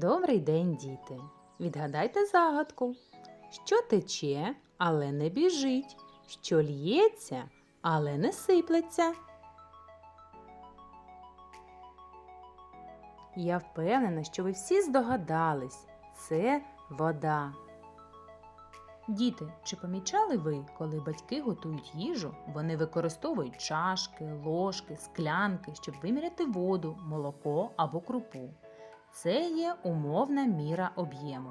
Добрий день, діти! Відгадайте загадку. Що тече, але не біжить, що л'ється, але не сиплеться. Я впевнена, що ви всі здогадались. Це вода. Діти, чи помічали ви, коли батьки готують їжу, вони використовують чашки, ложки, склянки, щоб виміряти воду, молоко або крупу. Це є умовна міра об'єму.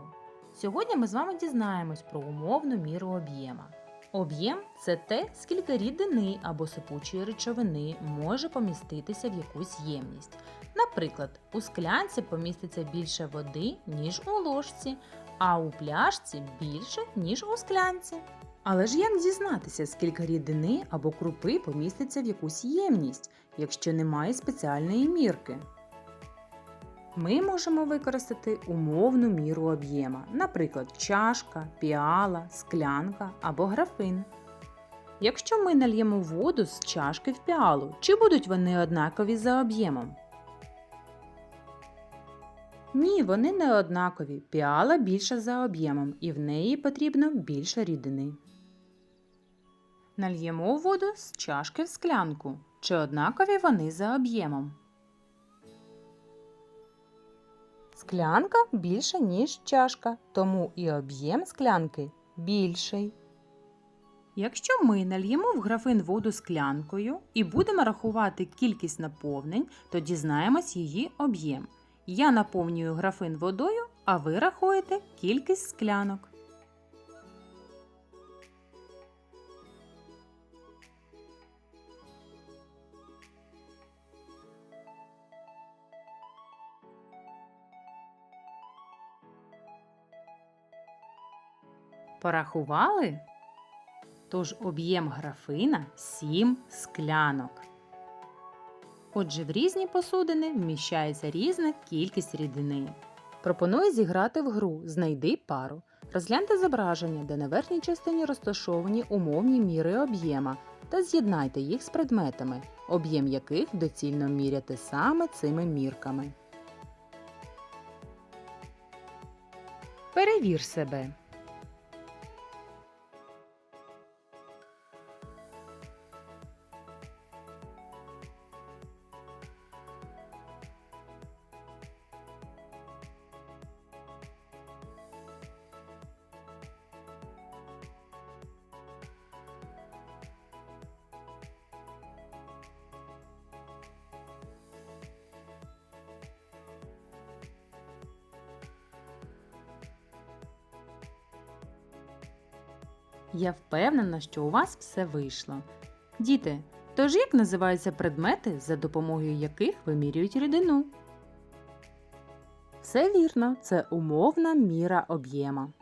Сьогодні ми з вами дізнаємось про умовну міру об'єма. Об'єм це те, скільки рідини або сипучої речовини може поміститися в якусь ємність. Наприклад, у склянці поміститься більше води, ніж у ложці, а у пляшці більше, ніж у склянці. Але ж як дізнатися, скільки рідини або крупи поміститься в якусь ємність, якщо немає спеціальної мірки? Ми можемо використати умовну міру об'єма, наприклад, чашка, піала, склянка або графин. Якщо ми нальємо воду з чашки в піалу, чи будуть вони однакові за об'ємом? Ні, вони не однакові. Піала більша за об'ємом і в неї потрібно більше рідини. Нальємо воду з чашки в склянку. Чи однакові вони за об'ємом? Склянка більша, ніж чашка, тому і об'єм склянки більший. Якщо ми нальємо в графин воду склянкою і будемо рахувати кількість наповнень, то дізнаємось її об'єм. Я наповнюю графин водою, а ви рахуєте кількість склянок. Порахували? Тож об'єм графина 7 склянок. Отже, в різні посудини вміщається різна кількість рідини. Пропоную зіграти в гру Знайди пару. Розгляньте зображення, де на верхній частині розташовані умовні міри об'єма, та з'єднайте їх з предметами, об'єм яких доцільно міряти саме цими мірками. Перевір себе. Я впевнена, що у вас все вийшло. Діти, тож як називаються предмети, за допомогою яких вимірюють рідину? Все вірно, це умовна міра об'єма.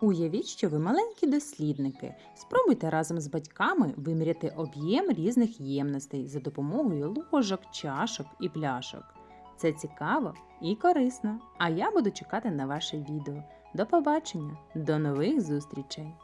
Уявіть, що ви маленькі дослідники. Спробуйте разом з батьками виміряти об'єм різних ємностей за допомогою ложок, чашок і пляшок. Це цікаво і корисно. А я буду чекати на ваше відео. До побачення, до нових зустрічей!